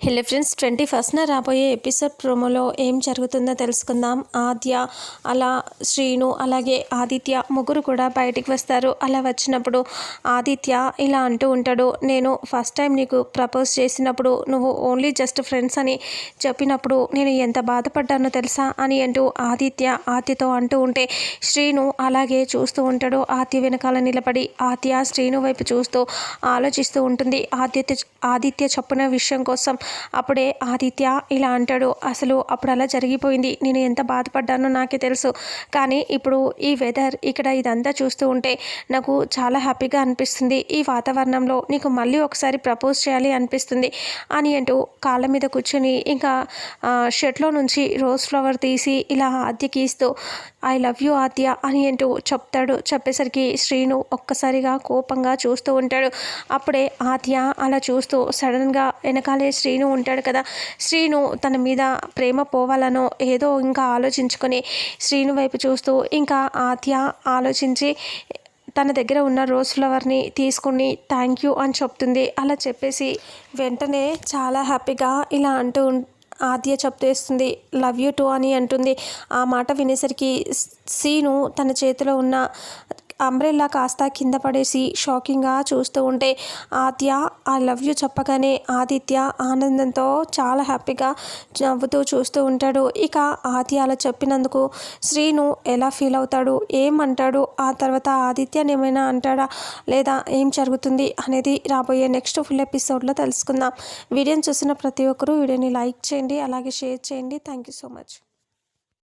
Hello friends twenty ఫస్ట్న రాబోయే episode ప్రోమోలో ఏం జరుగుతుందో తెలుసుకుందాం. ఆద్య అలా శ్రీను అలాగే ఆదిత్య ముగ్గురు కూడా బయటికి వస్తారు. అలా వచ్చినప్పుడు ఆదిత్య ఇలా అంటూ ఉంటాడు నేను ఫస్ట్ టైం నీకు ప్రపోజ్ చేసినప్పుడు నువ్వు ఓన్లీ జస్ట్ ఫ్రెండ్స్ అని చెప్పినప్పుడు నేను ఎంత బాధపడ్డానో తెలుసా? అని అంటూ ఆదిత్య ఆద్యతో అంటూ ఉంటే శ్రీను అలాగే చూస్తూ ఉంటాడు. ఆద్య వెనకాల నిలబడి ఆద్య శ్రీను వైపు చూస్తూ ఆలోచిస్తూ ఉంటుంది. ఆదిత్య ఆదిత్య చెప్పిన విషయం కోసం అప్పుడే ఆదిత్య ఇలా అంటాడు అసలు అప్పుడు అలా జరిగిపోయింది. నేను ఎంత బాధపడ్డానో నాకే తెలుసు. కానీ ఇప్పుడు ఈ వెదర్ ఇక్కడ ఇదంతా చూస్తూ ఉంటే నాకు చాలా హ్యాపీగా అనిపిస్తుంది. ఈ వాతావరణంలో నీకు మళ్ళీ ఒకసారి ప్రపోజ్ చేయాలి అనిపిస్తుంది అని అంటూ కాళ్ళ మీద కూర్చొని ఇంకా షర్ట్లో నుంచి రోజ్ ఫ్లవర్ తీసి ఇలా ఆద్యకి ఇస్తూ ఐ లవ్ యూ ఆద్య అని అంటూ చెప్తాడు. చెప్పేసరికి శ్రీను ఒక్కసారిగా కోపంగా చూస్తూ ఉంటాడు. అప్పుడే ఆద్య అలా చూస్తూ సడన్గా వెనకాలే శ్రీ శ్రీను ఉంటాడు కదా. శ్రీను తన మీద ప్రేమ పోవాలనో ఏదో ఇంకా ఆలోచించుకొని శ్రీను వైపు చూస్తూ ఇంకా ఆద్య ఆలోచించి తన దగ్గర ఉన్న రోజ్ ఫ్లవర్ని తీసుకుని థ్యాంక్ యూ అని చెప్తుంది. అలా చెప్పేసి వెంటనే చాలా హ్యాపీగా ఇలా అంటూ ఆద్య చెప్తేస్తుంది లవ్ యూ టూ అని అంటుంది. ఆ మాట వినేసరికి సీను తన చేతిలో ఉన్న అంబ్రెల్లా కాస్త కింద పడేసి షాకింగ్గా చూస్తూ ఉంటే ఆద్య ఐ లవ్ యూ చెప్పగానే ఆదిత్య ఆనందంతో చాలా హ్యాపీగా నవ్వుతూ చూస్తూ ఉంటాడు. ఇక ఆద్య అలా చెప్పినందుకు శ్రీను ఎలా ఫీల్ అవుతాడు? ఏమంటాడు ఆ తర్వాత ఆదిత్యని ఏమైనా అంటాడా? లేదా ఏం జరుగుతుంది? అనేది రాబోయే నెక్స్ట్ ఫుల్ ఎపిసోడ్లో తెలుసుకుందాం. వీడియోని చూసిన ప్రతి ఒక్కరూ వీడియోని లైక్ చేయండి అలాగే షేర్ చేయండి. Thank you so much.